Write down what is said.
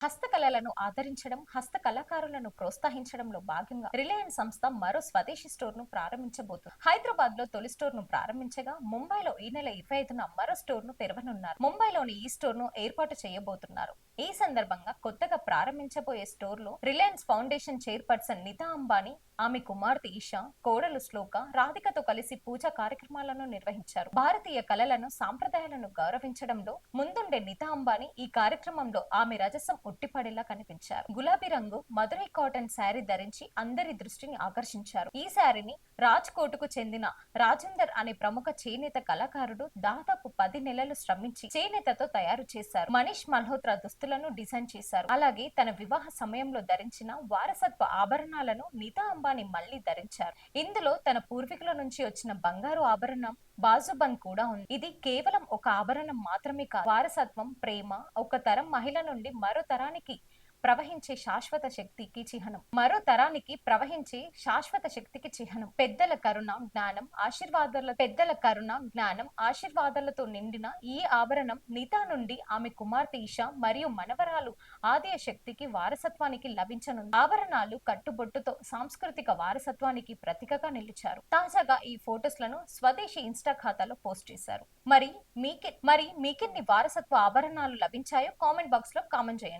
హస్తకళలను ఆదరించడం హస్త కళాకారులను ప్రోత్సహించడంలో భాగంగా రిలయన్స్ సంస్థ మరో స్వదేశీ స్టోర్ను ప్రారంభించబోతుంది హైదరాబాద్లో తొలి స్టోర్ను ప్రారంభించగా ముంబైలో ఈ నెల ఇరవై ఐదున మరో స్టోర్ను తెరవనున్నారు. ముంబైలోని ఈ స్టోర్ను ఏర్పాటు చేయబోతున్నారు. ఈ సందర్భంగా కొత్తగా ప్రారంభించబోయే స్టోర్లో రిలయన్స్ ఫౌండేషన్ చైర్పర్సన్ నితా అంబానీ ఆమె కుమార్తె ఈషా కోడలు శ్లోక రాధికతో కలిసి పూజా కార్యక్రమాలను నిర్వహించారు. భారతీయ కళలను సాంప్రదాయాలను గౌరవించడంలో ముందుండే నితా అంబానీ ఈ కార్యక్రమంలో ఆమె రజసం ఉట్టిపడేలా కనిపించారు. గులాబీ రంగు మధురై కాటన్ శారీ ధరించి అందరి దృష్టిని ఆకర్షించారు. ఈ శారీని రాజ్ కోటుకు చెందిన రాజేందర్ అనే ప్రముఖ చేనేత కళాకారుడు దాదాపు పది నెలలు శ్రమించి చేనేతతో తయారు చేశారు. మనీష్ మల్హోత్రా దుస్తులను డిజైన్ చేశారు. అలాగే తన వివాహ సమయంలో ధరించిన వారసత్వ ఆభరణాలను నీతా అంబానీ మళ్ళీ ధరించారు. ఇందులో తన పూర్వీకుల నుంచి వచ్చిన బంగారు ఆభరణం బాజుబంద్ కూడా ఉంది. ఇది కేవలం ఒక ఆభరణం మాత్రమే కాదు. వారసత్వం ప్రేమ ఒక తరం మహిళ నుండి మరో తరానికి ప్రవహించే శాశ్వత శక్తికి చిహ్నం. మరో తరానికి ప్రవహించే శాశ్వత శక్తికి చిహ్నం. పెద్దల కరుణ జ్ఞానం ఆశీర్వాదాల పెద్దల కరుణ జ్ఞానం ఆశీర్వాదాలతో నిండిన ఈ ఆభరణం నీతా నుండి ఆమె కుమార్తె ఈషా మరియు మనవరాలు ఆదియ శక్తికి వారసత్వానికి లభించనుంది. ఆభరణాలు కట్టుబొట్టుతో సాంస్కృతిక వారసత్వానికి ప్రతీకగా నిలిచారు. తాజాగా ఈ ఫొటోస్లను స్వదేశీ ఇన్స్టా ఖాతాలో పోస్ట్ చేశారు. మరి మీకే మరి మీకెన్ని వారసత్వ ఆభరణాలు లభించాయో కామెంట్ బాక్స్లో కామెంట్ చేయండి.